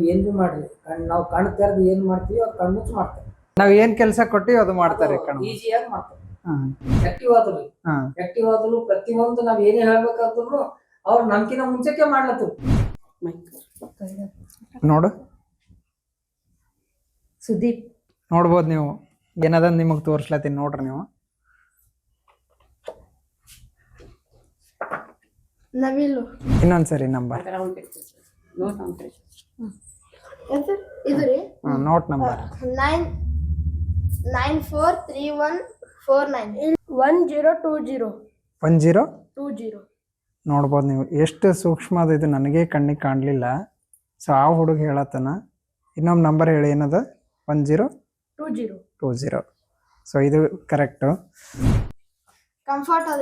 ಏನ್ ಬಿ ಮಾಡ್ರಿ? ಕಣ್ ನಾವು ಕಣ್ ತೆರೆದು ಏನ್ ಮಾಡ್ತೀವಿ ಅವ್ರು ಕಣ್ಣು ಮುಚ್ಚಿ ಮಾಡ್ತಾರೆ ನಾವ್ ಏನ್ ಕೆಲಸ ಕೊಟ್ಟಿವಿ ಅದು ಮಾಡ್ತಾರೆ ಕಣ್ ಈಸಿಯಾಗಿ ಮಾಡ್ತಾರೆ ಹಾ. ಆಕ್ಟಿವ್ ಆದ್ರು ಹಾ. ಆಕ್ಟಿವ್ ಆದ್ರು ಪ್ರತಿಯೊಂದು ನಾವ್ ಏನೇ ಹೇಳ್ಬೇಕಾದ್ರು ಅವ್ರು ನಮ್ಕಿನ ಮುಂಚೆಕ್ಕೆ ಮಾಡ್ಲತ್ತು ನೋಡು. ಸುದೀಪ್. ನೋಡ್ಬೋದು ನೀವು. ಏನದ ನಿಮಗ್ ತೋರ್ಸ್ಲತ್ತೀನಿ ನೋಡ್ರಿ ನೀವು. ನವಿಲು. ಇನ್ನೊಂದ್ಸರಿ ನಂಬರ್. ಎಂತ ಇದು ರೀ note number nine nine four three one four nine one zero two zero one zero two zero ನೋಡ್ಬೋದು ನೀವು. ಎಷ್ಟು ಸೂಕ್ಷ್ಮ ಅದು ಇದು ನನಗೆ ಕಣ್ಣಿಗೆ ಕಾಣಲಿಲ್ಲ. ಸೊ ಆ ಹುಡುಗ ಹೇಳತ್ತನ. ಇನ್ನೊಂದು ನಂಬರ್ ಹೇಳಿ ಏನದ? One zero two zero two zero so ಇದು ಕರೆಕ್ಟು ಕಂಫರ್ಟ್ ಅದ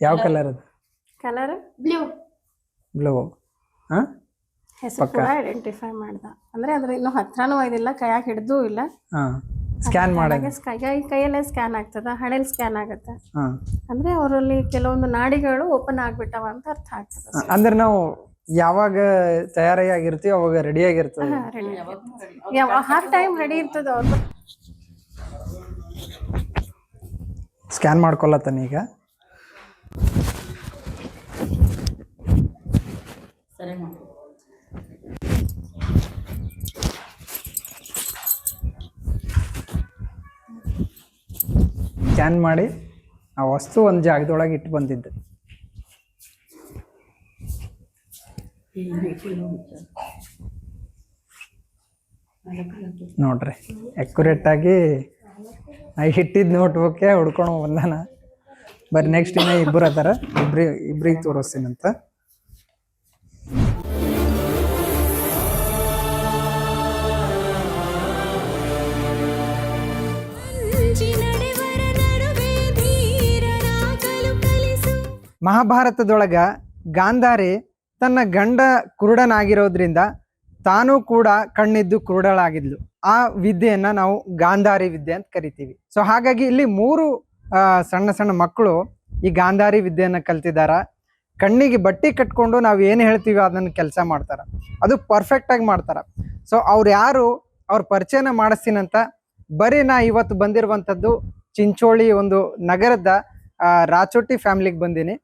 ಯಾವ ಕಲರ್ ಅದು? ಕಲರ್ ಬ್ಲೂ ಬ್ಲೂ ಹಾಂ ಹೆಸರು ಕೂಡ ಐಡೆಂಟಿಫೈ ಮಾಡ್ದ. ಅಂದ್ರೆ ಅದ್ರ ಇನ್ನೂ ಹತ್ರನೂ ಇದಿಲ್ಲ ಕೈಯಾಗ ಹಿಡ್ದೂ ಇಲ್ಲ. ಸ್ಕ್ಯಾನ್ ಮಾಡಿ ಕೈಯಲ್ಲೇ ಸ್ಕ್ಯಾನ್ ಆಗ್ತದ ಹಣೆಯಲ್ಲಿ ಸ್ಕ್ಯಾನ್ ಆಗುತ್ತೆ. ಅಂದ್ರೆ ಅವರಲ್ಲಿ ಕೆಲವೊಂದು ನಾಡಿಗಳು ಓಪನ್ ಆಗ್ಬಿಟ್ಟವ ಅಂತ ಅರ್ಥ ಆಗ್ತದೆ ಅಂದ್ರೆ ನಾವು ಯಾವಾಗ ತಯಾರಿ ಆಗಿರ್ತೀವಿ ಅವಾಗ ರೆಡಿ ಆಗಿರ್ತದೆ. ಹಾಫ್ ಟೈಮ್ ರೆಡಿ ಇರ್ತದ ಅವ್ರು ಸ್ಕ್ಯಾನ್ ಮಾಡ್ಕೊಳತ್ತಾನ ಈಗ? ಸ್ಕ್ಯಾನ್ ಮಾಡಿ ಆ ವಸ್ತು ಒಂದು ಜಾಗದೊಳಗೆ ಇಟ್ಟು ಬಂದಿದ್ದು. ನೋಡ್ರಿ ಅಕ್ಯುರೇಟ್ ಆಗಿ ನಾ ಇಟ್ಟಿದ್ದು ನೋಟ್ಬುಕ್ಕೆ ಹುಡ್ಕೊಂಡು ಬಂದಾನ. ಬರೀ ನೆಕ್ಸ್ಟ್ ಇನ್ನ ಇಬ್ಬರು ಅದಾರ. ಇಬ್ರಿ ಇಬ್ರಿಗೆ ತೋರಿಸ್ತೀನಂತ. ಮಹಾಭಾರತದೊಳಗ ಗಾಂಧಾರಿ ತನ್ನ ಗಂಡ ಕುರುಡನಾಗಿರೋದ್ರಿಂದ ತಾನೂ ಕೂಡ ಕಣ್ಣಿದ್ದು ಕುರುಡಳಾಗಿದ್ಲು. ಆ ವಿದ್ಯೆಯನ್ನ ನಾವು ಗಾಂಧಾರಿ ವಿದ್ಯೆ ಅಂತ ಕರಿತೀವಿ. ಸೊ ಹಾಗಾಗಿ ಇಲ್ಲಿ ಮೂರು ಸಣ್ಣ ಸಣ್ಣ ಮಕ್ಕಳು ಈ ಗಾಂಧಾರಿ ವಿದ್ಯೆಯನ್ನು ಕಲ್ತಿದಾರ. ಕಣ್ಣಿಗೆ ಬಟ್ಟಿ ಕಟ್ಕೊಂಡು ನಾವು ಏನು ಹೇಳ್ತೀವಿ ಅದನ್ನು ಕೆಲಸ ಮಾಡ್ತಾರೆ. ಅದು ಪರ್ಫೆಕ್ಟ್ ಆಗಿ ಮಾಡ್ತಾರ. ಸೊ ಅವ್ರು ಯಾರು ಅವ್ರ ಪರಿಚಯನ ಮಾಡಿಸ್ತೀನಂತ ಬರೀ ನಾ ಇವತ್ತು ಬಂದಿರುವಂಥದ್ದು ಚಿಂಚೋಳಿ ಒಂದು ನಗರದ ರಾಚೋಟಿ ಫ್ಯಾಮಿಲಿಗೆ ಬಂದೀನಿ.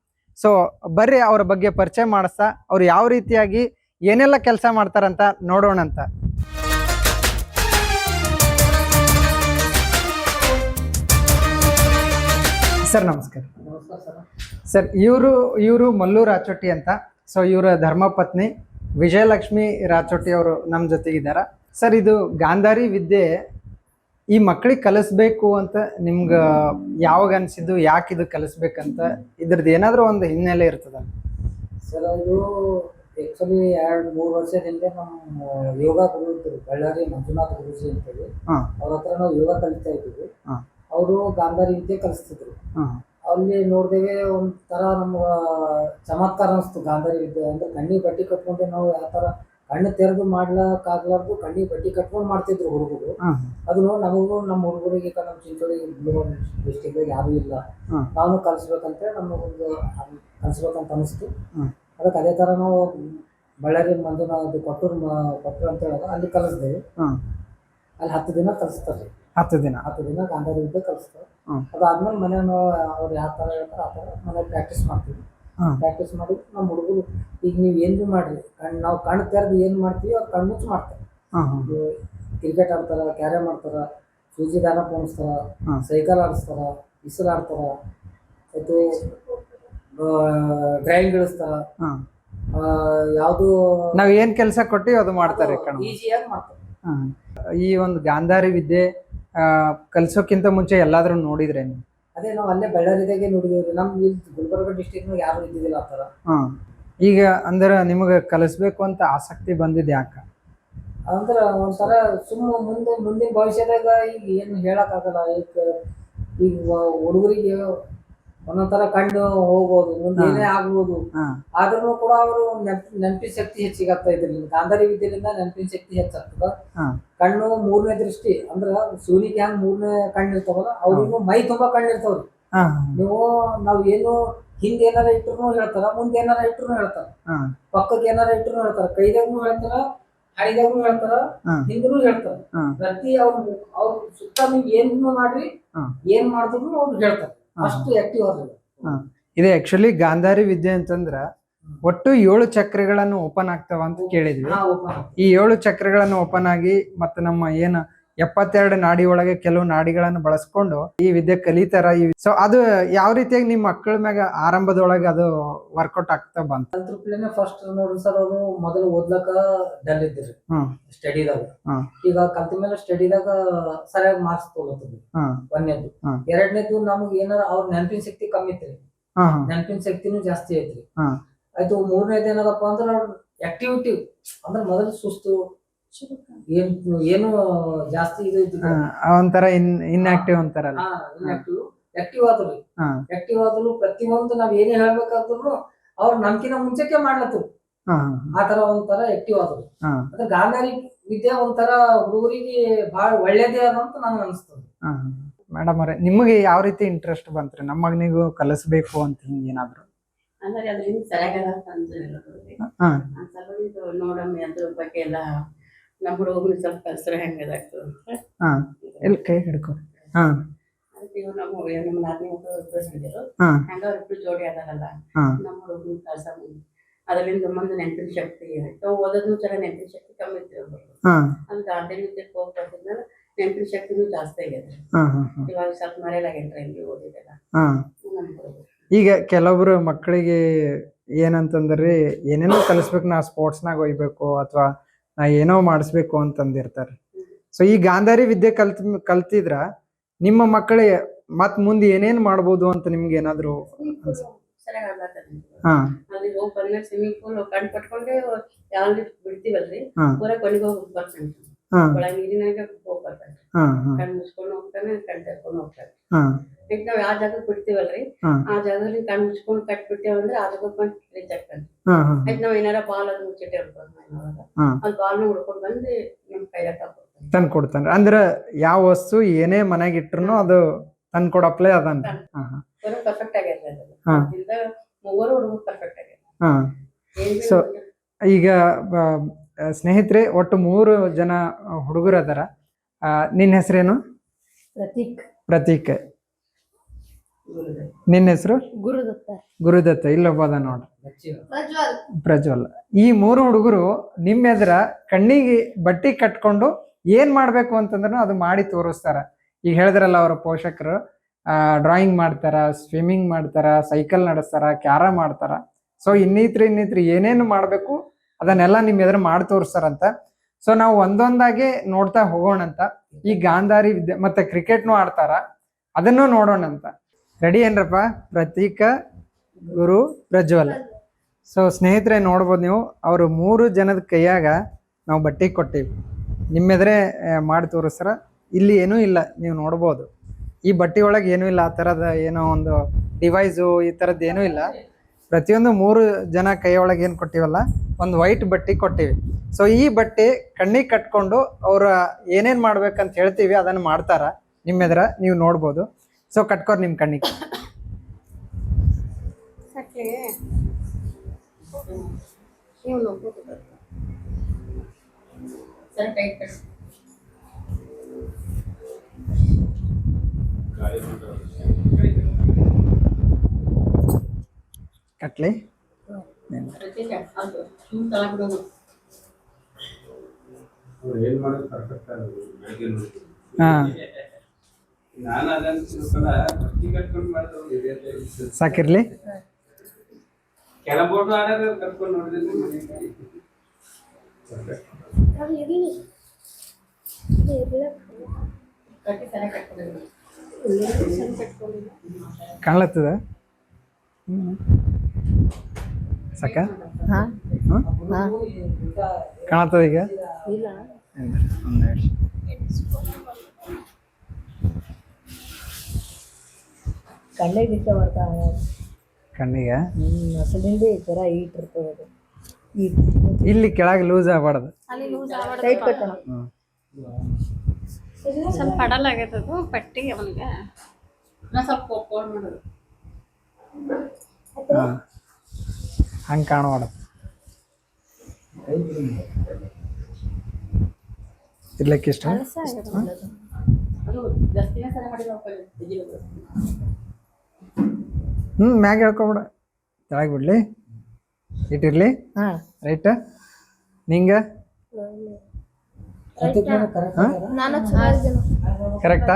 ಸೊ ಬರ್ರಿ ಅವ್ರ ಬಗ್ಗೆ ಪರಿಚಯ ಮಾಡಿಸ್ತಾ, ಅವ್ರು ಯಾವ ರೀತಿಯಾಗಿ ಏನೆಲ್ಲ ಕೆಲಸ ಮಾಡ್ತಾರಂತ ನೋಡೋಣ ಅಂತ. ಸರ್, ನಮಸ್ಕಾರ. ಸರ್, ಇವರು ಇವರು ಮಲ್ಲು ರಾಚೋಟಿ ಅಂತ. ಸೊ ಇವರ ಧರ್ಮಪತ್ನಿ ವಿಜಯಲಕ್ಷ್ಮಿ ರಾಚೋಟಿ ಅವರು ನಮ್ಮ ಜೊತೆಗಿದ್ದಾರೆ. ಸರ್, ಇದು ಗಾಂಧಾರಿ ವಿದ್ಯೆ ಈ ಮಕ್ಕಳಿಗೆ ಕಲಿಸ್ಬೇಕು ಅಂತ ನಿಮ್ಗ ಯಾವಾಗ ಅನ್ಸಿದ್ದು ಯಾಕೆ ಇದು ಕಲಿಸ್ಬೇಕಂತ ಇದ್ರದ್ದು ಏನಾದರೂ ಒಂದು ಹಿನ್ನೆಲೆ ಇರ್ತದ? ಸರ್ ಅದು ಆಕ್ಚುಲಿ ಎರಡು ಮೂರು ವರ್ಷದಿಂದ ನಮ್ಮ ಯೋಗ ಗುರು ಇದ್ರು ಬಳ್ಳಾರಿ ಮಂಜುನಾಥ್ ಗುರುಜಿ ಅಂತೇಳಿ. ಅವ್ರ ಹತ್ರ ನಾವು ಯೋಗ ಕಲಿತಾ ಇದ್ವಿ ಅವರು ಗಾಂಧಾರಿ ವಿದ್ಯೆ ಕಲಿಸ್ತಿದ್ರು. ಅಲ್ಲಿ ನೋಡಿದಾಗ ಒಂಥರ ನಮ್ಗೆ ಚಮತ್ಕಾರ ಅನಿಸ್ತು ಗಾಂಧಾರಿ ವಿದ್ಯೆ ಅಂದ್ರೆ ಕಣ್ಣಿಗೆ ಬಟ್ಟೆ ಕಟ್ಕೊಂಡು ನಾವು ಯಾವ ಥರ ಕಣ್ಣು ತೆರೆದು ಮಾಡ್ಲಕ್ಕಾಗ್ಲಾರ್ದು ಕಣ್ಣಿಗೆ ಬಟ್ಟೆ ಕಟ್ಕೊಂಡು ಮಾಡ್ತಿದ್ರು ಹುಡುಗರು. ಅದು ನೋಡಿ ನಮಗೂ ನಮ್ಮ ಹುಡುಗರಿಗೆ ನಮ್ಮ ಚಿಂಚೋಳಿ ಡಿಸ್ಟಿಕ್ ಯಾರು ಇಲ್ಲ. ನಾನು ಕಲಿಸ್ಬೇಕಂತ ನಮಗೊಂದು ಕಲಿಸ್ಬೇಕಂತ ಅನಿಸ್ತು. ಅದಕ್ಕೆ ಅದೇ ತರ ನಾವು ಬಳ್ಳಾರಿ ಮಂಜುನಾಥ್ ಕೊಟ್ಟೂರು ಕೊಟ್ಟರು ಕೊಟ್ಟರು ಅಂತ ಹೇಳಿದ್ರೆ ಅಲ್ಲಿ ಕಲಿಸ್ದೇವೆ ಅಲ್ಲಿ ಹತ್ತು ದಿನ ಕಲಿಸ್ತಾರೆ. ಹತ್ತು ದಿನ. ಹತ್ತು ದಿನ ಗಾಂಧಾರಿ ವಿದ್ಯೆ ಕಲಿಸ್ತಾರೆ. ಅದಾದ್ಮೇಲೆ ಮನೆ ಅವ್ರು ಯಾವ ಥರ ಹೇಳ್ತಾರೆ ಆ ಥರ ಮನೆ ಪ್ರಾಕ್ಟೀಸ್ ಮಾಡ್ತೀವಿ. ಪ್ರಾಕ್ಟೀಸ್ ಮಾಡಿ ನಮ್ಮ ಹುಡುಗರು ಈಗ ನೀವು ಏನು ಮಾಡ್ರಿ? ಮಾಡಿರಿ ಕಣ್ಣು ನಾವು ಕಣ್ಣು ತೆರೆದು ಏನು ಮಾಡ್ತೀವಿ ಅವ್ರು ಕಣ್ಣು ಮುಚ್ಚಿ ಮಾಡ್ತಾರೆ. ಕ್ರಿಕೆಟ್ ಆಡ್ತಾರ ಕ್ಯಾರೆ ಮಾಡ್ತಾರ ಸೂಜಿ ದಾನ ಪೋಣಿಸ್ತಾರ. ಸೈಕಲ್ ಆಡಿಸ್ತಾರ ಇಸಲ್ ಆಡ್ತಾರ ಮತ್ತು ಡ್ರಾಯಿಂಗ್ ಇಳಿಸ್ತಾರ ಯಾವುದು ನಾವು ಏನು ಕೆಲಸ ಕೊಟ್ಟಿವಿ ಅದು ಮಾಡ್ತಾರೆ ಕಣ. ಈಸಿಯಾಗಿ ಮಾಡ್ತಾರೆ. ಹಾಂ. ಈ ಒಂದು ಗಾಂಧಾರಿ ವಿದ್ಯೆ ಕಲ್ಸೋಕ್ಕಿಂತ ಮುಂಚೆ ಎಲ್ಲಾದ್ರೂ ನೋಡಿದ್ರೆ ನೀವು ಅದೇ ನಾವು ಅಲ್ಲೇ ಬಳ್ಳಾರಿದಾಗೆ ನೋಡಿದೇವ್ರಿ. ನಮ್ಮ ಇಲ್ಲಿ ಗುಲ್ಬರ್ಗ ಡಿಸ್ಟಿಕ್ನಾಗ ಯಾರು ಇದ್ದಿದ್ದಿಲ್ಲ ಆ ಥರ. ಹಾಂ. ಈಗ ಅಂದ್ರೆ ನಿಮಗೆ ಕಲಿಸ್ಬೇಕು ಅಂತ ಆಸಕ್ತಿ ಬಂದಿದ್ದು ಯಾಕೆ? ಅಂದ್ರೆ ಒಂಥರ ಸುಮ್ಮ ಮುಂದೆ ಮುಂದಿನ ಭವಿಷ್ಯದಾಗ ಈಗ ಏನು ಹೇಳಕ್ಕಾಗಲ್ಲ ಈಗ ಈಗ ಹುಡುಗರಿಗೆ ಒಂದೊಂದ್ ಕಂಡು ಕಣ್ಣು ಹೋಗ್ಬೋದು ಮುಂದೆ ಏನೇ ಆಗ್ಬೋದು. ಆದ್ರೂ ಕೂಡ ಅವರು ನೆನಪಿ ನೆನಪಿನ ಶಕ್ತಿ ಹೆಚ್ಚಿಗೆ ಆಗ್ತಾ ಇದ್ರಿ ಗಾಂಧಾರಿ ವಿದ್ಯೆಯಿಂದ ನೆನಪಿನ ಶಕ್ತಿ ಹೆಚ್ಚಾಗ್ತದ. ಕಣ್ಣು ಮೂರನೇ ದೃಷ್ಟಿ ಅಂದ್ರ ಸೂರ್ಯಗೆ ಹೆಂಗ್ ಮೂರನೇ ಕಣ್ಣು ಇರ್ತಾವಲ್ಲ ಅವ್ರಿಗೂ ಮೈ ತುಂಬಾ ಕಣ್ಣು ಇರ್ತಾವ್ರಿ ನೀವು ನಾವ್ ಏನು ಹಿಂದೆ ಏನಾರ ಇಟ್ರು ಹೇಳ್ತಾರ ಮುಂದೆ ಏನಾರ ಇಟ್ರು ಹೇಳ್ತಾರ. ಪಕ್ಕಕ್ಕೆ ಏನಾರ ಇಟ್ರು ಹೇಳ್ತಾರ ಕೈದಾಗೂ ಹೇಳ್ತಾರ ಹರಿದಾಗೂ ಹೇಳ್ತಾರ ಹಿಂದ್ರೂ ಹಿಂದೂ ಹೇಳ್ತಾರ. ಪ್ರತಿ ಅವ್ರ ಅವ್ರ ಸುತ್ತ ನೀವು ಏನ್ ಮಾಡ್ರಿ. ಏನ್ ಮಾಡಿದ್ರು ಅವ್ರು ಹೇಳ್ತಾರೆ. ಅಷ್ಟು ಆಕ್ಟಿವ್ ಇದು ಆಕ್ಚುಲಿ ಗಾಂಧಾರಿ ವಿದ್ಯೆ ಅಂತಂದ್ರ ಒಟ್ಟು ಏಳು ಚಕ್ರಗಳನ್ನು ಓಪನ್ ಆಗ್ತಾವ ಅಂತ ಕೇಳಿದ್ವಿ. ಈ ಏಳು ಚಕ್ರಗಳನ್ನು ಓಪನ್ ಆಗಿ ಮತ್ತೆ ನಮ್ಮ ಏನ ಎಪ್ಪತ್ತೆರಡು ನಾಡಿ ಒಳಗೆ ಕೆಲವು ನಾಡಿಗಳನ್ನು ಬಳಸ್ಕೊಂಡು ಈ ವಿದ್ಯೆ ಕಲಿತಾರ. ಈ ಸೊ ಅದು ಯಾವ ರೀತಿಯಾಗಿ ನಿಮ್ಮ ಮಕ್ಕಳ ಮ್ಯಾಗ ಆರಂಭದೊಳಗೆ ಅದು ವರ್ಕೌಟ್ ಆಗ್ತಾ ಬಂತ? ಕಲ್ತ್ರುಪ್ಲೇನೆ ಫಸ್ಟ್ ನೋಡ್ರಿ ಸರ್ ಅವರು ಮೊದಲು ಓದ್ಲಕ್ಕ ಡಲ್ ಇದ್ರಿ ಹ್ಮ್ ಸ್ಟಡಿದಾಗ ಹ್ಮ್. ಈಗ ಕಲ್ತ ಮೇಲೆ ಸ್ಟಡಿದಾಗ ಸರಿಯಾಗಿ ಮಾರ್ಕ್ಸ್ ತಗೋತದ್ರಿ ಹ್ಮ್ ಒಂದನೇದು. ಹ್ಮ್. ಎರಡನೇದು ನಮ್ಗೆ ಏನಾರ ಅವ್ರ ನೆನಪಿನ ಶಕ್ತಿ ಕಮ್ಮಿ ಇತ್ರಿ ನೆನಪಿನ ಶಕ್ತಿನೂ ಜಾಸ್ತಿ ಐತ್ರಿ. ಹ್ಮ್. ಆಯ್ತು ಮೂರನೇದು ಏನದಪ್ಪ ಅಂದ್ರೆ ಅವ್ರ ಆಕ್ಟಿವಿಟಿ ಅಂದ್ರೆ ಮೊದಲು ಸುಸ್ತು ಏನ್ ಏನು ಜಾಸ್ತಿ ಇದು ಒಂಥರ ಇನ್ ಇನ್ಆಕ್ಟಿವ್ ಅಂತಾರ ಇನ್ಆಕ್ಟಿವ್ ಆಕ್ಟಿವ್ ಆದ್ರು. ಆಕ್ಟಿವ್ ಆದ್ರು ಪ್ರತಿಯೊಂದು ನಾವ್ ಏನೇ ಹೇಳ್ಬೇಕಾದ್ರು ಅವ್ರ ನಮ್ಕಿನ ಮುಂಚೆಕ್ಕೆ ಮಾಡ್ಲತ್ತು. ಆತರ ಹ್ಮ್ ಆ ತರ ಒಂಥರ ಆಕ್ಟಿವ್ ಆದ್ರು. ಅಂದ್ರೆ ಗಾಂಧಾರಿ ವಿದ್ಯೆ ಒಂಥರ ಹುಡುಗರಿಗೆ ಬಹಳ ಒಳ್ಳೇದೇ ಅಂತ ನನಗೆ ಅನಿಸ್ತದೆ. ಮೇಡಮ್ ಅವ್ರೆ ನಿಮಗೆ ಯಾವ ರೀತಿ ಇಂಟ್ರೆಸ್ಟ್ ಬಂತ್ರಿ? ನಮ್ಮ ಮಗನಿಗೂ ಕಲಿಸ್ಬೇಕು ಅಂತ ಹಿಂಗ ಏನಾದ್ರು? ಅಂದ್ರೆ ಅದರಿಂದ ಸರಿಯಾಗದ ಅಂತ ಹೇಳೋದು ನೋಡಮ್ಮಿ ಅದ್ರ ಬಗ್ಗೆ ಎಲ್ಲ ನಮ್ಮ ಹುಡುಗರು ಸ್ವಲ್ಪ ಕಲ್ಸ್ರೆ ಹೆಂಗದ ಹಾ ಎಲ್ಲಿ ಕೈ ಹಿಡ್ಕೊ. ಹಾ. ಅದಕ್ಕೆ ಇವ್ರು ನಮ್ಮ ಹುಡುಗ- ನಮ್ಮ ನಾಲ್ಕನೇ ಮಕ್ಕಳು ಇಬ್ರು ಹೇಳಿದ್ರು. ಹಾ. ಹಂಗ ಅವ್ರಿಬ್ರು ಜೋಡಿ ಅದಾರಲ್ಲ ಹಾ. ನಮ್ಮ ಕಲ್ಸ ಅದರಿಂದ ಮುಂದೆ ನೆನಪಿನ ಶಕ್ತಿ ಓದೋದು ಚರ ನೆನಪಿನ ಶಕ್ತಿ ಕಮ್ಮಿ ಇತ್ತು ಹಾ. ಅದು ನೆನಪಿನ ಶಕ್ತಿನೂ ಜಾಸ್ತಿ ಆಗೈತೆ ಹಾ ಹಾ ಹಾ. ಇವಾಗ ಸ್ವಲ್ಪ ಮರೆಯಲಾಗೇನ್ರಿ ಇಲ್ಲಿ ಓದಿದೆಲ್ಲ. ಹಾ. ನಮ್ಮ ಹುಡುಗರು ಈಗ ಕೆಲವೊಬ್ರು ಮಕ್ಕಳಿಗೆ ಏನಂತಂದ್ರಿ ಏನೇನೋ ಕಲಿಸ್ಬೇಕು ನಾ ಸ್ಪೋರ್ಟ್ಸ್ನಾಗ ಒಯ್ಬೇಕು ಅಥವಾ ನಾ ಏನೋ ಮಾಡಿಸ್ಬೇಕು ಅಂತಂದಿರ್ತಾರೆ. ಸೊ ಈ ಗಾಂಧಾರಿ ವಿದ್ಯೆ ಕಲ್ತ್ ಕಲ್ತಿದ್ರ ನಿಮ್ಮ ಮಕ್ಕಳಿಗೆ ಮತ್ ಮುಂದೆ ಏನೇನ್ ಮಾಡ್ಬೋದು ಅಂತ ನಿಮ್ಗೆ ಏನಾದ್ರು ಹಾ. ಸ್ವಿಮ್ಮಿಂಗ್ ಪೂಲ್ ಕಣ್ ಯಾವ ಬಿಡ್ತೀವಲ್ರಿ? ಹಾ. ಪೂರ ಕೊನೆಗೆ ಹೋಗಿ ಬರ್ತಾನೆ ಹಾ. ಒಳ ನೀರಿನಾಗ ಹೋಗಿ ಬರ್ತಾನೆ ಹಾ ಹಾ. ಕಣ್ ಮುಚ್ಕೊಂಡು ಹೋಗ್ತಾನೆ ಕಣ್ ತೆರ್ಕೊಂಡು ಹೋಗ್ತಾನೆ ಈಗ ನಾವ್ ಯಾವ ಜಾಗಕ್ಕೆ ಬಿಡ್ತೀವಲ್ರಿ ಆ ಜಾಗದಲ್ಲಿ ಕಣ್ಣು ಮುಚ್ಕೊಂಡು ಕಟ್ ಅಂದ್ರೆ ಆ ಜಾಗ ಬಂದು ರೀಚ್ ಆಗ್ತಾನೆ ಹಾ ಹಾ. ಆಯ್ತು ನಾವ್ ಏನಾರ ಬಾಲ್ ಅದು ಮುಚ್ಚಿಟ್ಟೆ ಇರ್ಬೋದು ಬಾಲ್ ಬಾಲ್ನ ಹುಡ್ಕೊಂಡು ಬಂದು ನಮ್ ಕೈಯಾಗ ಕೊಡ್ತಾನೆ ತಂದ್ ಕೊಡ್ತಾನ್ರಿ. ಅಂದ್ರ ಯಾವ ವಸ್ತು ಏನೇ ಮನೆಗೆ ಇಟ್ರು ಅದು ತಂದ್ ಕೊಡಪ್ಲೆ ಅದನ್ ಪರ್ಫೆಕ್ಟ್ ಆಗಿರ್ತದೆ ಮೂವರು ಹುಡುಗರು ಪರ್ಫೆಕ್ಟ್ ಆಗಿರ್ತದೆ ಒಂದು- ಈಗ ಸ್ನೇಹಿತರೆ ಒಟ್ಟು ಮೂರು ಜನ ಹುಡುಗರು ಅದಾರ. ಆ, ನಿನ್ನ ಹೆಸರೇನು? ಪ್ರತೀಕ್. ಪ್ರತೀಕ್. ನಿನ್ನ ಹೆಸರು? ಗುರುದತ್ತ. ಗುರುದತ್ತ. ಇಲ್ಲೊಬ್ಬ ಅದ ನೋಡ್ರಿ. ಪ್ರಜ್ವಲ್. ಪ್ರಜ್ವಲ್. ಈ ಮೂರು ಹುಡುಗರು ನಿಮ್ಮ ಎದ್ರ ಕಣ್ಣಿಗೆ ಬಟ್ಟಿ ಕಟ್ಕೊಂಡು ಏನ್ ಮಾಡ್ಬೇಕು ಅಂತಂದ್ರೂ ಅದು ಮಾಡಿ ತೋರಿಸ್ತಾರ. ಈಗ ಹೇಳಿದ್ರಲ್ಲ ಅವರ ಪೋಷಕರು ಡ್ರಾಯಿಂಗ್ ಮಾಡ್ತಾರ ಸ್ವಿಮ್ಮಿಂಗ್ ಮಾಡ್ತಾರ ಸೈಕಲ್ ನಡೆಸ್ತಾರ ಕ್ಯಾರ ಮಾಡ್ತಾರ. ಸೊ ಇನ್ನಿತ್ರ ಇನ್ನಿತ್ರ ಏನೇನು ಮಾಡ್ಬೇಕು ಅದನ್ನೆಲ್ಲ ನಿಮ್ ಎದುರು ಮಾಡಿ ತೋರಿಸ್ತಾರಂತ. ಸೊ ನಾವು ಒಂದೊಂದಾಗಿ ನೋಡ್ತಾ ಹೋಗೋಣಂತ. ಈ ಗಾಂಧಾರಿ ವಿದ್ಯೆ ಮತ್ತೆ ಕ್ರಿಕೆಟ್ನು ಆಡ್ತಾರ. ಅದನ್ನು ನೋಡೋಣಂತ. ರೆಡಿ ಏನ್ರಪ್ಪ? ಪ್ರತೀಕ, ಗುರು, ಪ್ರಜ್ವಲ್. ಸೊ ಸ್ನೇಹಿತರೆ, ನೋಡ್ಬೋದು ನೀವು, ಅವರು ಮೂರು ಜನದ ಕೈಯಾಗ ನಾವು ಬಟ್ಟೆ ಕೊಟ್ಟಿವಿ. ನಿಮ್ಮೆದ್ರೆ ಮಾಡಿ ತೋರಿಸ್ರ ಇಲ್ಲಿ ಏನೂ ಇಲ್ಲ, ನೀವು ನೋಡ್ಬೋದು. ಈ ಬಟ್ಟೆ ಒಳಗೆ ಏನೂ ಇಲ್ಲ, ಆ ಥರದ ಏನೋ ಒಂದು ಡಿವೈಸು ಈ ಥರದ್ದು ಏನೂ ಇಲ್ಲ. ಪ್ರತಿಯೊಂದು ಮೂರು ಜನ ಕೈಯೊಳಗೆ ಏನು ಕೊಟ್ಟಿವಲ್ಲ, ಒಂದು ವೈಟ್ ಬಟ್ಟೆ ಕೊಟ್ಟಿವಿ. ಸೊ ಈ ಬಟ್ಟೆ ಕಣ್ಣಿಗೆ ಕಟ್ಕೊಂಡು ಅವರ ಏನೇನು ಮಾಡ್ಬೇಕಂತ ಹೇಳ್ತೀವಿ, ಅದನ್ನು ಮಾಡ್ತಾರ. ನಿಮ್ಮೆದ್ರ, ನೀವು ನೋಡ್ಬೋದು. ಸೊ ಕಟ್ಕೋರ್ ನಿಮ್ಮ ಕಣ್ಣಿಗೆ ಕಟ್ಲಿ ಹಾಂ ಸಾಕಿರ್ಲಿ. ಕಾಣ್ಲತ್ತದ? ಸಾಕ? ಕಾಣತ್ತದ ಈಗ? ಇಲ್ಲ ಒಂದ್ ನಿಮಿಷ ಕಣ್ಣಿಗೆ ಇಷ್ಟ ಬರ್ತಾವ ಕಣ್ಣಿಗೆ? ಹ್ಮ್ ಅಸಲಿಂದ ಈ ಥರ ಈಟ್ ಇರ್ತದೆ. ಅದು ಈಟ್ ಇಲ್ಲಿ ಕೆಳಗೆ ಲೂಸ್ ಆಗಬಾರ್ದು. ಅಲ್ಲಿ ಲೂಸ್ ಟೈಟ್ ಕಟ್ಟಣ ಸ್ವಲ್ಪ ಪಡಲ್ ಆಗೈತದು ಪಟ್ಟಿ ಅವನಿಗೆ. ನಾ ಸ್ವಲ್ಪ ಕೋಲ್ ಮಾಡೋದು. ಹಂಗೆ ಕಾಣಬಾರ್ದು. ಇರ್ಲಿಕ್ಕೆ ಇಷ್ಟ ಅದು. ಜಾಸ್ತಿನೇ ಮಾಡಿದ ಹ್ಞೂ ಮ್ಯಾಗ ಹೇಳ್ಕೊಬಿಡ. ಕೆಳಗೆ ಬಿಡ್ಲಿ. ಇಟ್ಟಿರ್ಲಿ. ಹಾ. ರೈಟ್? ನಿಂಗೆ? ಕರೆಕ್ಟ್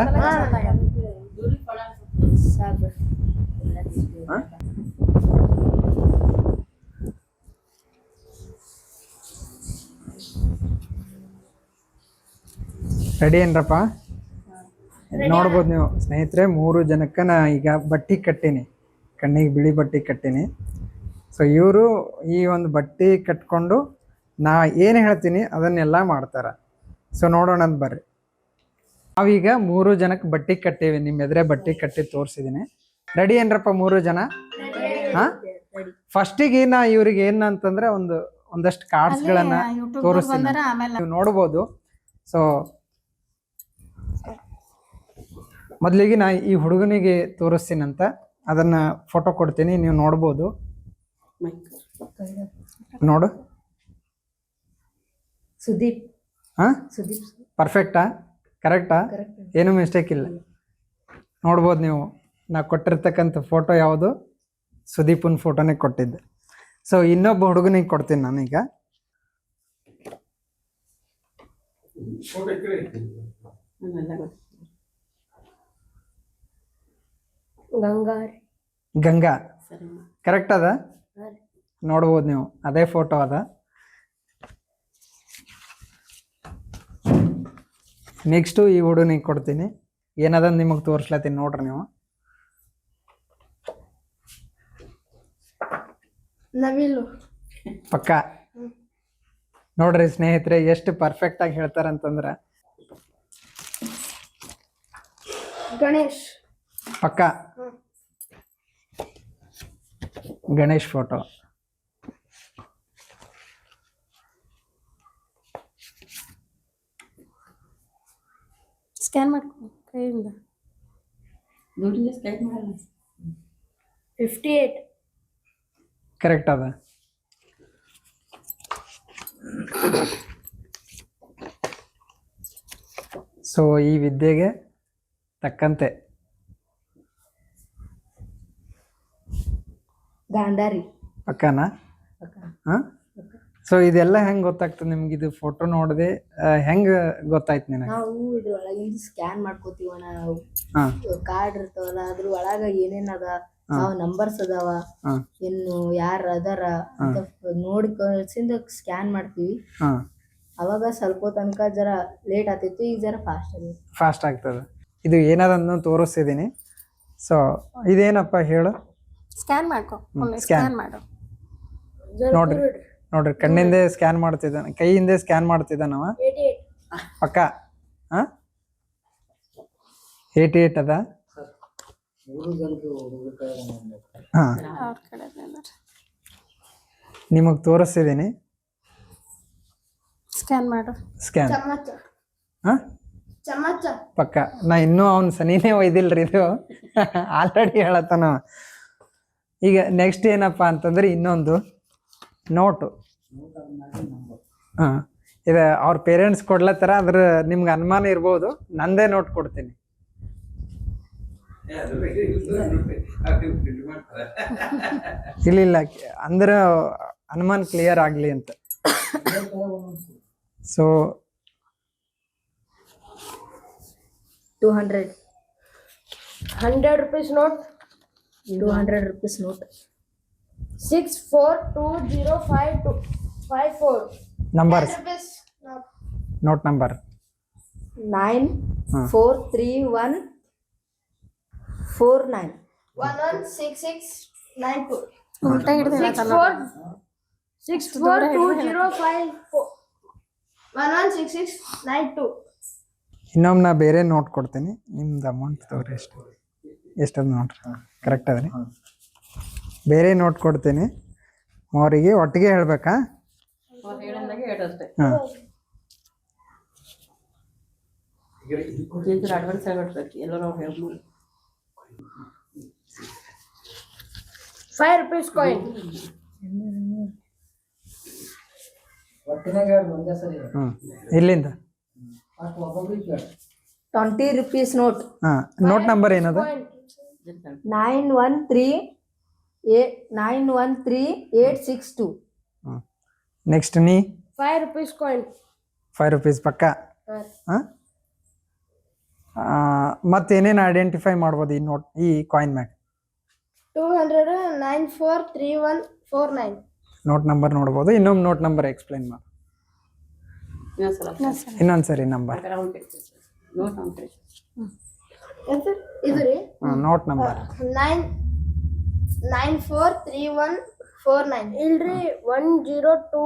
ರೆಡಿ ಏನ್ರಪ್ಪ? ನೋಡ್ಬೋದು ನೀವು. ಸ್ನೇಹಿತರೆ ಮೂರು ಜನಕ್ಕೆ ನಾ ಈಗ ಬಟ್ಟಿ ಕಟ್ಟೀನಿ. ಕಣ್ಣಿಗೆ ಬಿಳಿ ಬಟ್ಟೆ ಕಟ್ಟೀನಿ. ಸೊ ಇವರು ಈ ಒಂದು ಬಟ್ಟೆ ಕಟ್ಕೊಂಡು ನಾ ಏನು ಹೇಳ್ತೀನಿ ಅದನ್ನೆಲ್ಲ ಮಾಡ್ತಾರೆ. ಸೊ ನೋಡೋಣ ಅಂತ ಬರ್ರಿ. ನಾವೀಗ ಮೂರು ಜನಕ್ಕೆ ಬಟ್ಟೆ ಕಟ್ಟೀವಿ. ನಿಮ್ಮ ಎದುರೇ ಬಟ್ಟೆ ಕಟ್ಟಿ ತೋರಿಸಿದ್ದೀನಿ ರೆಡಿ ಏನ್ರಪ್ಪ ಮೂರು ಜನ? ಹಾಂ? ಫಸ್ಟಿಗೆ ನಾ ಇವ್ರಿಗೆ ಏನಂತಂದ್ರೆ ಒಂದು ಒಂದಷ್ಟು ಕಾರ್ಡ್ಸ್ಗಳನ್ನ ತೋರಿಸ್ತೀನಿ. ನೀವು ನೋಡ್ಬೋದು. ಸೊ ಮೊದಲಿಗೆ ನಾ ಈ ಹುಡುಗನಿಗೆ ತೋರಿಸ್ತೀನಂತ. ಅದನ್ನ ಫೋಟೋ ಕೊಡ್ತೀನಿ ನೀವು ನೋಡ್ಬೋದು. ನೋಡು. ಸುದೀಪ್. ಹಾ? ಸುದೀಪ್. ಪರ್ಫೆಕ್ಟಾ ಕರೆಕ್ಟಾ ಏನು ಮಿಸ್ಟೇಕ್ ಇಲ್ಲ. ನೋಡ್ಬೋದು ನೀವು. ನಾ ಕೊಟ್ಟಿರ್ತಕ್ಕಂಥ ಫೋಟೋ ಯಾವುದು? ಸುದೀಪನ ಫೋಟೋನೇ ಕೊಟ್ಟಿದ್ದೆ. ಸೊ ಇನ್ನೊಬ್ಬ ಹುಡುಗನಿಗೆ ಕೊಡ್ತೀನಿ ನಾನೀಗ ಫೋಟೋ ಈ ಕಡೆ ಐತಿ. ನನ್ನೆಲ್ಲ ಗೊತ್ತು ಗಂಗಾರಿ. ಗಂಗಾ. ಕರೆಕ್ಟ್ ಅದ? ನೋಡ್ಬೋದು ನೀವು. ಅದೇ ಫೋಟೋ ಅದ. ನೆಕ್ಸ್ಟು ಈ ಹುಡುಗನಿಗೆ ಕೊಡ್ತೀನಿ. ಏನದ ನಿಮಗೆ ತೋರಿಸ್ಲತ್ತೀನಿ ನೋಡ್ರಿ ನೀವು. ನವಿಲು. ಪಕ್ಕ. ನೋಡ್ರಿ ಸ್ನೇಹಿತರೆ ಎಷ್ಟು ಪರ್ಫೆಕ್ಟ್ ಆಗಿ ಹೇಳ್ತಾರಂತಂದ್ರ. ಗಣೇಶ್. ಪಕ್ಕ. ಗಣೇಶ್ ಫೋಟೋ ಸ್ಕ್ಯಾನ್ ಮಾಡ್ಕೊ ಕೈಯಿಂದ. ಮಾಡಲ್ಲ. ಫಿಫ್ಟಿ ಏಟ್ ಕರೆಕ್ಟ್ ಅದ. ಸೊ ಈ ವಿದ್ಯೆಗೆ ತಕ್ಕಂತೆ. ಗಾಂಧಾರಿ ಅಕ್ಕನ? ಹಾಂ? ಸೊ ಇದೆಲ್ಲ ಹೆಂಗ್ ಗೊತ್ತಾಗ್ತದೆ ನಿಮ್ಗೆ? ಇದು ಫೋಟೋ ನೋಡದೆ ಹೆಂಗ್ ಗೊತ್ತಾಯ್ತು ನಿನಗೆ? ನಾವು ಇದ್ರೊಳಗಿಂದ ಸ್ಕ್ಯಾನ್ ಮಾಡ್ಕೋತೀವ ನಾವು. ಹಾಂ. ಕಾರ್ಡ್ ಇರ್ತಾವಲ್ಲ ಅದ್ರ ಒಳಗ ಏನೇನ್ ಅದ? ನಾವ್ ನಂಬರ್ಸ್ ಅದಾವ? ಏನು ಇನ್ನು ಯಾರ ಅದಾರ? ಅಂತ ನೋಡಿ ಕಳ್ಸಿಂದ ಸ್ಕ್ಯಾನ್ ಮಾಡ್ತೀವಿ. ಹಾಂ. ಅವಾಗ ಸ್ವಲ್ಪ ತನಕ ಜರ ಲೇಟ್ ಆಗ್ತಿತ್ತು ಈಗ ಜರ ಫಾಸ್ಟ್ ಆಗಿ ಫಾಸ್ಟ್ ಆಗ್ತದೆ. ಇದು ಏನದನ್ನು ತೋರಿಸ್ತಿದ್ದೀನಿ ಸೊ ಇದೇನಪ್ಪ ಹೇಳು? ಸ್ಕ್ಯಾನ್ ಮಾಡ್ಕೊ. ಒಮ್ಮೆ scan. ಸ್ಕ್ಯಾನ್ ಮಾಡು. ನೋಡ್ರಿ ನೋಡ್ರಿ ಕಣ್ಣಿಂದೆ ಸ್ಕ್ಯಾನ್ ಮಾಡ್ತಿದ್ದಾನೆ ಕೈಯಿಂದೆ ಸ್ಕ್ಯಾನ್ ಮಾಡ್ತಿದ್ದಾನವ? ಪಕ್ಕ. ಹಾಂ? ಏಯ್ಟಿ ಏಟ್ ಅದ? ಹಾಂ. ಅವ್ರ ಕಡೆ ನಿಮಗೆ ತೋರಿಸ್ತಿದ್ದೀನಿ. ಸ್ಕ್ಯಾನ್ ಮಾಡು. ಸ್ಕ್ಯಾನ್ ಚಮಚ. ಹಾಂ? ಚಮಚ. ಪಕ್ಕ. ನಾ ಇನ್ನೂ ಅವ್ನ ಸನಿನೇ ಒಯ್ದಿಲ್ರಿ ಇದು. ಆಲ್ರೆಡಿ ಹೇಳತ್ತಾನ ಅವ. ಈಗ ನೆಕ್ಸ್ಟ್ ಏನಪ್ಪ ಅಂತಂದ್ರೆ ಇನ್ನೊಂದು ನೋಟು ಹಾಂ ಇದು ಅವ್ರ ಪೇರೆಂಟ್ಸ್ ಕೊಡ್ಲತ್ತಾರ ಅದ್ರ ನಿಮ್ಗೆ ಅನುಮಾನ ಇರ್ಬೋದು ನಂದೇ ನೋಟ್ ಕೊಡ್ತೀನಿ. ಇಲ್ಲ ಇಲ್ಲ ಅಂದ್ರೆ ಅನುಮಾನ ಕ್ಲಿಯರ್ ಆಗಲಿ ಅಂತ. So two hundred hundred rupees note two hundred rupees note six four two zero five two five four numbers rupees note note number nine ಹಾ. Four three one four nine one one six six nine two ಉಲ್ಟಾ ಹಿಡ್ದು six four six four two zero five four one one six six nine two ಇನ್ನೊಮ್ಮೆ ನಾ ಬೇರೆ note ಕೊಡ್ತೀನಿ. ನಿಮ್ದು amount ತಗೋರಿ ಎಷ್ಟು ಎಷ್ಟದ ನೋಡ್ರಿ. ಕರೆಕ್ಟ್ ಅದ್ರಿ ಬೇರೆ ನೋಟ್ ಕೊಡ್ತೀನಿ. ಅವರಿಗೆ ಒಟ್ಟಿಗೆ ಹೇಳ್ಬೇಕಾ? ಹಾಂ. ನಿಂತರ ಅಡ್ವಾನ್ಸ್ ಹೇಳ್ಬಿಡ್ಬೇಕು ಎಲ್ಲರೂ ಅವ್ರು ಹೇಳ್ಬೋದು. ಫೈವ್ ರುಪೀಸ್ ಕಾಯಿನ್ ಇಲ್ಲಿಂದ? ಟ್ವೆಂಟಿ ರುಪೀಸ್ ನೋಟ್ ಹಾ. ನೋಟ್ ನಂಬರ್ ಏನದ? Nine one three nine one three eight six two. Next ನೀ? Five rupees coin five rupees ಪಕ್ಕ? ಹಾಂ. ಮತ್ತೇನೇನು ಐಡೆಂಟಿಫೈ ಮಾಡ್ಬೋದು ಈ ನೋಟ್ ಈ ಕಾಯಿನ್ ಮ್ಯಾಗ? Two hundred nine four three one four nine note number ನೋಡ್ಬೋದು. ಇನ್ನೊಂದು ನೋಟ್ ನಂಬರ್ ಎಕ್ಸ್ಪ್ಲೈನ್ ಮಾಡಿ. ಇನ್ನೊಂದ್ಸರಿ ಇನ್ನೊಂದು ಸರಿ ನಂಬರ್ ರೌಂಡ್ ಇರ್ತದೆ ನೋಟ್ ರೌಂಡ್ ಇದು ರೀ note number nine nine four three one four nine ಇಲ್ರಿ one zero two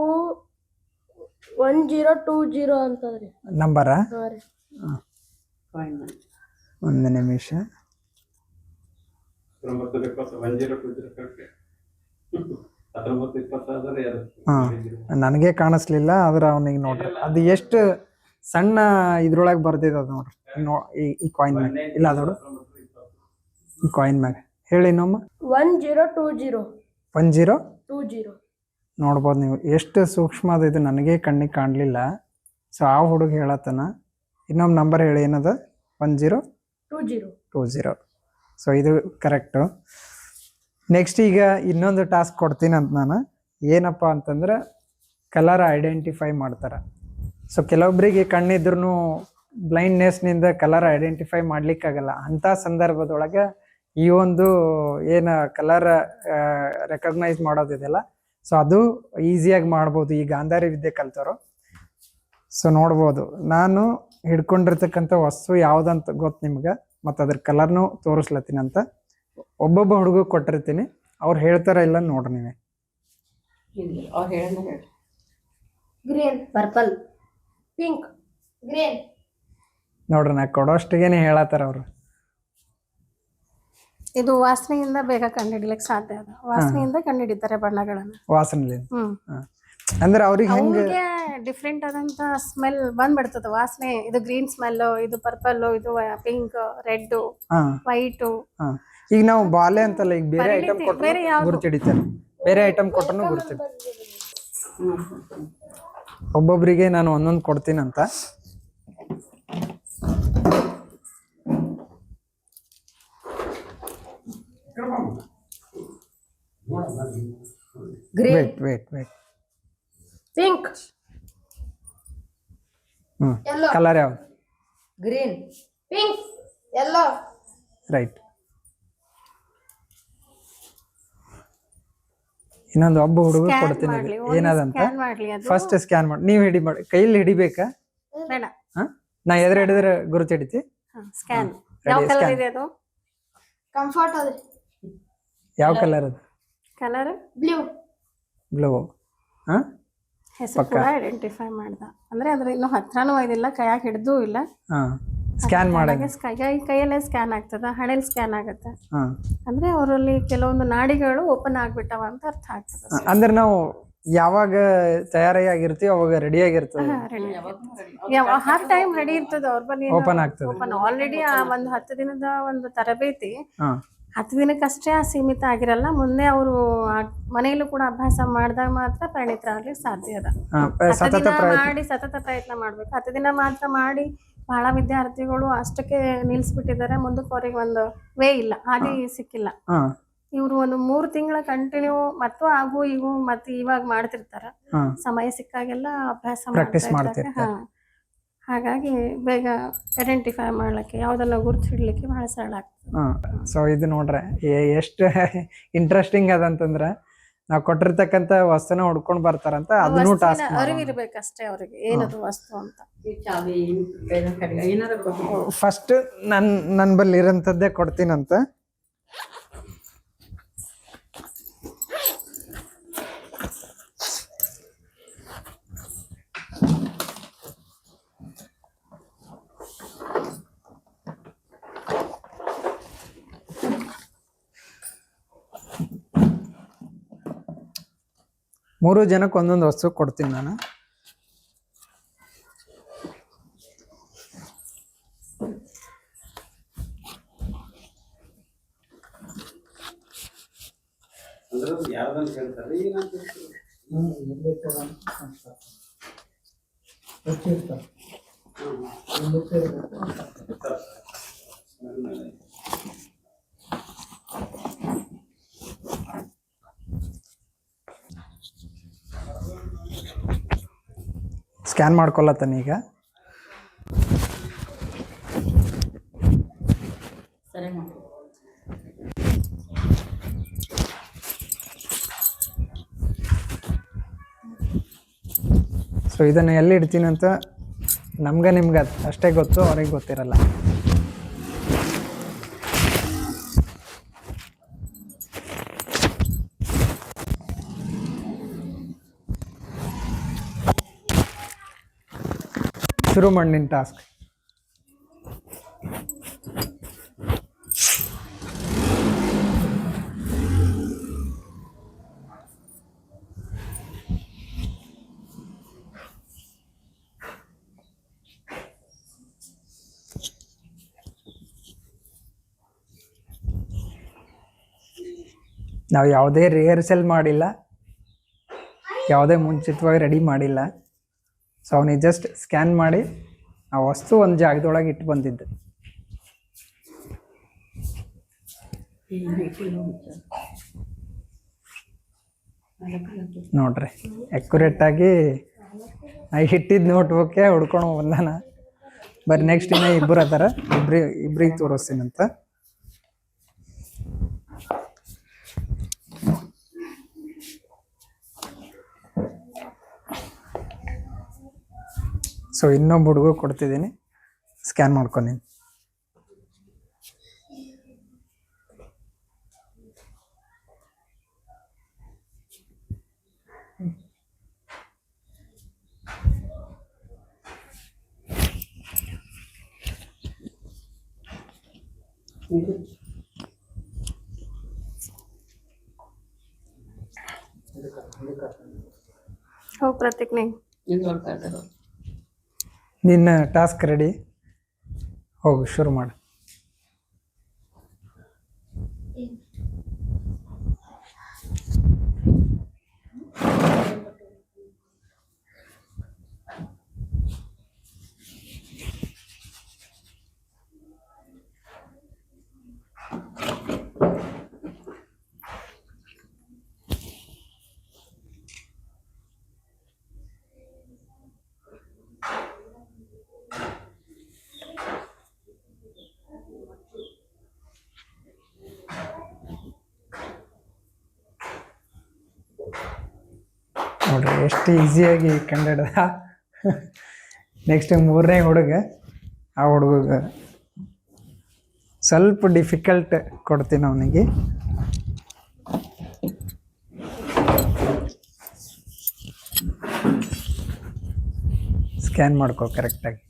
one zero two zero ಅಂತದ್ರಿ. ನಂಬರಾ ಒಂದು ನಿಮಿಷ. ನನಗೆ ಕಾಣಿಸ್ಲಿಲ್ಲ ಆದ್ರೆ ಅವನಿಗೆ ನೋಡ್ರಿ ಅದು ಎಷ್ಟು ಸಣ್ಣ ಇದ್ರೊಳಗೆ ಬರ್ದಿದೆ ಅದು ನೋಡ್ರಿ. ನೋ ಈ- ಈ ಕಾಯಿನ್ ಮ್ಯಾಗ. ಇಲ್ಲ ಅದೋಡು ಈ ಕಾಯಿನ್ ಮ್ಯಾಗ. ಹೇಳಿ ನಮ್ಮ one zero two zero one zero two zero ನೋಡ್ಬೋದು ನೀವು. ಎಷ್ಟು ಸೂಕ್ಷ್ಮ ಅದು ಇದು ನನಗೆ ಕಣ್ಣಿಗೆ ಕಾಣಲಿಲ್ಲ. ಸೊ ಆ ಹುಡುಗ ಹೇಳತ್ತನ. ಇನ್ನೊಂದು ನಂಬರ್ ಹೇಳಿ ಏನದ? One zero two zero two zero so ಇದು ಕರೆಕ್ಟು ನೆಕ್ಸ್ಟ್ ಈಗ ಇನ್ನೊಂದು ಟಾಸ್ಕ್ ಕೊಡ್ತೀನಿ ಅಂತ ನಾನು. ಏನಪ್ಪ ಅಂತಂದ್ರೆ ಕಲರ್ ಐಡೆಂಟಿಫೈ ಮಾಡ್ತಾರೆ. ಸೊ ಕೆಲವೊಬ್ಬರಿಗೆ ಕಣ್ಣಿದ್ರೂ ಬ್ಲೈಂಡ್ನೆಸ್ನಿಂದ ಕಲರ್ ಐಡೆಂಟಿಫೈ ಮಾಡ್ಲಿಕ್ಕಾಗಲ್ಲ. ಅಂಥ ಸಂದರ್ಭದೊಳಗೆ ಈ ಒಂದು ಏನು ಕಲರ್ ರೆಕಗ್ನೈಸ್ ಮಾಡೋದಿದೆಯಲ್ಲ ಸೊ ಅದು ಈಸಿಯಾಗಿ ಮಾಡ್ಬೋದು ಈ ಗಾಂಧಾರಿ ವಿದ್ಯೆ ಕಲ್ತವರು. ಸೊ ನೋಡ್ಬೋದು. ನಾನು ಹಿಡ್ಕೊಂಡಿರ್ತಕ್ಕಂಥ ವಸ್ತು ಯಾವುದಂತ ಗೊತ್ತು ನಿಮ್ಗೆ, ಮತ್ತು ಅದ್ರ ಕಲರ್ನೂ ತೋರಿಸ್ಲತ್ತೀನಿ ಅಂತ. ಒಬ್ಬೊಬ್ಬ ಹುಡುಗ ಕೊಟ್ಟಿರ್ತೀನಿ. ಅವ್ರು ಹೇಳ್ತಾರ ಇಲ್ಲ ನೋಡ್ರಿ ನೀವೇ. Green, purple. Pink green. ನೋಡ್ರಿ ನಾ ಕೊಡೋಷ್ಟಿಗೇನೆ ಹೇಳತ್ತಾರ ಅವ್ರು. ಇದು ವಾಸನೆಯಿಂದ ಬೇಗ ಕಂಡುಹಿಡಿಲಿಕ್ಕೆ ಸಾಧ್ಯ ಅದ. ವಾಸನೆಯಿಂದ ಕಂಡುಹಿಡಿತಾರೆ ಬಣ್ಣಗಳನ್ನ. ವಾಸನೆಲಿಂದ ಹ್ಮ್. ಅಂದ್ರೆ ಅವ್ರಿಗೆ ಹೆಂಗೆ ಅವ್ರಿಗೆ ಡಿಫ್ರೆಂಟ್ ಆದಂತ ಸ್ಮೆಲ್ ಬಂದ್ಬಿಡ್ತದ. ವಾಸನೆ ಇದು ಗ್ರೀನ್ ಸ್ಮೆಲ್ ಇದು ಪರ್ಪಲ್ ಇದು ಪಿಂಕ್ ರೆಡ್ ಹಾಂ. ವೈಟ್ ಈಗ ನಾವು ಬಾಲೆ ಅಂತಲ್ಲ ಈಗ ಬೇರೆ ಐಟಮ್ ಬೇರೆ ಕೊಟ್ಟರು ಯಾವ್ದು? ಗುರುತಿಡಿತಾರೆ. ಬೇರೆ ಐಟಮ್ ಕೊಟ್ಟರು ಗುರುತಿಡಿ ಒಬ್ಬೊಬ್ಬರಿಗೆ ನಾನು ಒಂದೊಂದು ಕೊಡ್ತೀನಂತ. ವೇಟ್ ವೇಟ್ ವೇಟ್ ಪಿಂಕ್ ಹ್ಞೂ Yellow. ಕಲರ್ ಯಾವ್ದು? ಗ್ರೀನ್ ಪಿಂಕ್ ಎಲ್ಲೋ ರೈಟ್ ಇನ್ನೊಂದು ಒಬ್ಬ ಹುಡುಗ ಕೊಡ್ತೀನಿ ಏನದಂತ? ಫಸ್ಟ್ ಸ್ಕ್ಯಾನ್ ಮಾಡಿ ನೀವು ಹಿಡಿ ಮಾಡಿ. ಕೈಯಲ್ಲಿ ಹಿಡಿಬೇಕಾ? ನಾ ಎದುರು ಹಿಡಿದ್ರೆ ಗುರುತು ಹಿಡಿತಿ? ಸ್ಕ್ಯಾನ್ ಯಾವ ಕಲರ್ ಇದೆ ಅದು? ಕಂಫರ್ಟ್ ಅದ್ರಿ ಯಾವ ಕಲರ್ ಕಲರ್ ಬ್ಲೂ ಬ್ಲೂ ಹಾ? ಹೆಸರು ಕೂಡ ಐಡೆಂಟಿಫೈ ಮಾಡ್ದ. ಅಂದ್ರೆ ಅದ್ರ ಇನ್ನು ಹತ್ರನೂ ಇದಿಲ್ಲ ಕೈಯಾಗ ಹಿಡ್ದೂ ಇಲ್ಲ. ಹಾ. ಸ್ಕ್ಯಾನ್ ಮಾಡಿ ಹಾಗಾಗಿ ಕೈ ಕೈಯಲ್ಲೇ ಸ್ಕ್ಯಾನ್ ಆಗ್ತದ ಹಣೆಲ್ ಸ್ಕ್ಯಾನ್ ಆಗುತ್ತೆ. ಹಾ. ಅಂದ್ರೆ ಅವರಲ್ಲಿ ಕೆಲವೊಂದು ನಾಡಿಗಳು ಓಪನ್ ಆಗ್ಬಿಟ್ಟವ ಅಂತ ಅರ್ಥ ಆಗ್ತದೆ. ಅಂದ್ರೆ ನಾವು ಯಾವಾಗ ತಯಾರಿ ಆಗಿರ್ತೀವಿ. ಅವಾಗ ರೆಡಿ ಆಗಿರ್ತದೆ ಹಾಫ್ ಟೈಮ್ ರೆಡಿ ಇರ್ತದ ಅವ್ರ ಬಳಿ ಓಪನ್ ಆಗ್ತದೆ. ಓಪನ್ ಆಲ್ರೆಡಿ ಆ ಒಂದು ಹತ್ತು ದಿನದ ಒಂದು ತರಬೇತಿ. ಹತ್ತು ದಿನಕ್ಕಷ್ಟೇ ಆ ಸೀಮಿತ ಆಗಿರಲ್ಲ ಮುಂದೆ ಅವರು ಮನೆಯಲ್ಲೂ ಕೂಡ ಅಭ್ಯಾಸ ಮಾಡಿದಾಗ ಮಾತ್ರ ಪರಿಣಿತರಾಗ್ಲಿಕ್ಕೆ ಸಾಧ್ಯ ಅದ. ಸತತ ಮಾಡಿ ಸತತ ಪ್ರಯತ್ನ ಮಾಡ್ಬೇಕು. ಹತ್ತು ದಿನ ಮಾತ್ರ ಮಾಡಿ ಬಹಳ ವಿದ್ಯಾರ್ಥಿಗಳು ಅಷ್ಟಕ್ಕೆ ನಿಲ್ಸ್ಬಿಟ್ಟಿದ್ದಾರೆ ಮುಂದಕ್ಕೆ ಅವ್ರಿಗೆ ಒಂದು ವೇ ಇಲ್ಲ ಹಾಗೆ ಸಿಕ್ಕಿಲ್ಲ. ಹಾ. ಇವರು ಒಂದು ಮೂರು ತಿಂಗಳ ಕಂಟಿನ್ಯೂ ಮತ್ತು ಆಗು ಇವು ಮತ್ತೆ ಇವಾಗ ಮಾಡ್ತಿರ್ತಾರ. ಹಾ. ಸಮಯ ಸಿಕ್ಕಾಗೆಲ್ಲ ಅಭ್ಯಾಸ Practice ಮಾಡ್ತಾ ಇರ್ತಾರೆ. ಮಾಡ್ತಿರ್ತಾರೆ. ಹಾ. ಹಾಗಾಗಿ ಬೇಗ ಐಡೆಂಟಿಫೈ ಮಾಡ್ಲಿಕ್ಕೆ ಯಾವ್ದನ್ನ ಗುರುತು ಹಿಡ್ಲಿಕ್ಕೆ ಬಹಳ ಸರಳ ಆಗ್ತದೆ. ಸೊ ಇದು ನೋಡ್ರೆ ಎ- ಎಷ್ಟು ಇಂಟ್ರೆಸ್ಟಿಂಗ್ ಅದಂತಂದ್ರ ನಾವು ಕೊಟ್ಟಿರ್ತಕ್ಕಂತ ವಸ್ತುನ ಹುಡ್ಕೊಂಡ್ ಬರ್ತಾರಂತ ಅದನ್ನು ಟಾಸ್ಕ್ ಅರಿವಿರ್ಬೇಕಷ್ಟೇ ಅವ್ರಿಗೆ ಏನದು ವಸ್ತು ಅಂತ. ಫಸ್ಟ್ ನನ್ ನನ್ ಬಲ್ಲಿ ಇರೋಂಥದ್ದೇ ಕೊಡ್ತೀನಂತ. ಮೂರು ಜನಕ್ಕೆ ಒಂದೊಂದು ವಸ್ತು ಕೊಡ್ತೀನಿ ನಾನು ಅಂದ್ರೆ ಯಾವ್ದಂತ ಹೇಳ್ತಾರೆ ಏನಂತ ಹೇಳ್ತಾರೆ ಹ್ಮ್, ಇರ್ಬೇಕು ಅಂತ ಅನ್ಸುತ್ತೆ. ಗೊತ್ತಿರ್ತದೆ. ಸ್ಕ್ಯಾನ್ ಮಾಡ್ಕೊಳ್ಳತ್ತಾನೆ ಈಗ. ಸೊ ಇದನ್ನು ಎಲ್ಲಿ ಇಡ್ತೀನಿ ಅಂತ ನಮ್ಗೆ ನಿಮ್ಗೆ ಅಷ್ಟೇ ಗೊತ್ತು ಅವ್ರಿಗೆ ಗೊತ್ತಿರಲ್ಲ. ಶುರು ಮಾಡಿ ನಿನ್ನ ಟಾಸ್ಕ್ ನಾವು ಯಾವುದೇ ರಿಹರ್ಸಲ್ ಮಾಡಿಲ್ಲ ಯಾವುದೇ ಮುಂಚಿತವಾಗಿ ರೆಡಿ ಮಾಡಿಲ್ಲ. ಸೊ ಅವನಿಗೆ ಜಸ್ಟ್ ಸ್ಕ್ಯಾನ್ ಮಾಡಿ ಆ ವಸ್ತು ಒಂದು ಜಾಗದೊಳಗೆ ಇಟ್ಟು ಬಂದಿದ್ದು. ನೋಡ್ರಿ ಆ್ಯಕ್ಯುರೇಟಾಗಿ ನಾ ಇಟ್ಟಿದ್ದು ನೋಟ್ಬುಕ್ಕೆ ಹುಡ್ಕೊಂಡು ಬಂದಾನ. ಬರೀ ನೆಕ್ಸ್ಟ್ ಇನ್ನ ಇಬ್ಬರು ಅದಾರ. ಇಬ್ರಿ ಇಬ್ರಿಗೆ ತೋರಿಸ್ತೀನಂತ. ಸೊ ಇನ್ನೊಬ್ಬ ಹುಡುಗ ಕೊಡ್ತಿದ್ದೀನಿ. ಸ್ಕ್ಯಾನ್ ಮಾಡ್ಕೊಂಡಿನಿ ನೀ. ಇದ್ರೊಳಗೆ ಕರ್ದಾರ ನಿನ್ನ ಟಾಸ್ಕ್ ರೆಡಿ. ಹೋಗು ಶುರು ಮಾಡು ನೋಡ್ರಿ ಎಷ್ಟು ಈಸಿಯಾಗಿ ಕಂಡಿಡ್ದ? ನೆಕ್ಸ್ಟ್ ಮೂರನೇ ಹುಡುಗ, ಆ ಹುಡುಗ ಸ್ವಲ್ಪ ಡಿಫಿಕಲ್ಟ್ ಕೊಡ್ತೀನಿ ಅವನಿಗೆ. ಸ್ಕ್ಯಾನ್ ಮಾಡ್ಕೋ ಕರೆಕ್ಟಾಗಿ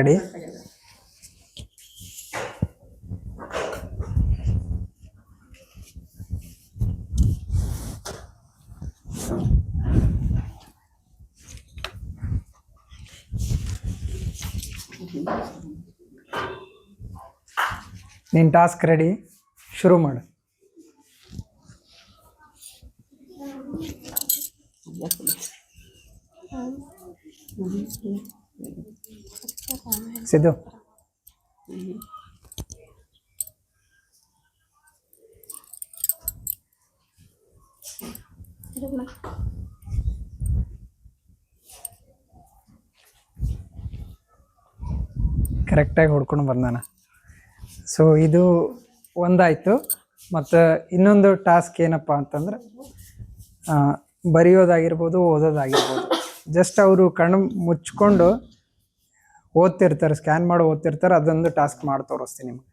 ರೆಡಿ ನಿನ್ನ ಟಾಸ್ಕ್ ರೆಡಿ ಶುರು ಮಾಡು. ಸಿದ್ದು. ಕರೆಕ್ಟಾಗಿ ಹೊಡ್ಕೊಂಡು ಬಂದಾನ. ಸೊ ಇದು ಒಂದಾಯಿತು. ಮತ್ತು ಇನ್ನೊಂದು ಟಾಸ್ಕ್ ಏನಪ್ಪ ಅಂತಂದ್ರೆ ಬರೆಯೋದಾಗಿರ್ಬೋದು, ಓದೋದಾಗಿರ್ಬೋದು. ಜಸ್ಟ್ ಅವರು ಕಣ್ಣು ಮುಚ್ಕೊಂಡು ಓದ್ತಿರ್ತಾರೆ ಸ್ಕ್ಯಾನ್ ಮಾಡಿ ಓದ್ತಿರ್ತಾರೆ ಅದೊಂದು ಟಾಸ್ಕ್ ಮಾಡಿ ತೋರಿಸ್ತೀನಿ ನಿಮ್ಗೆ.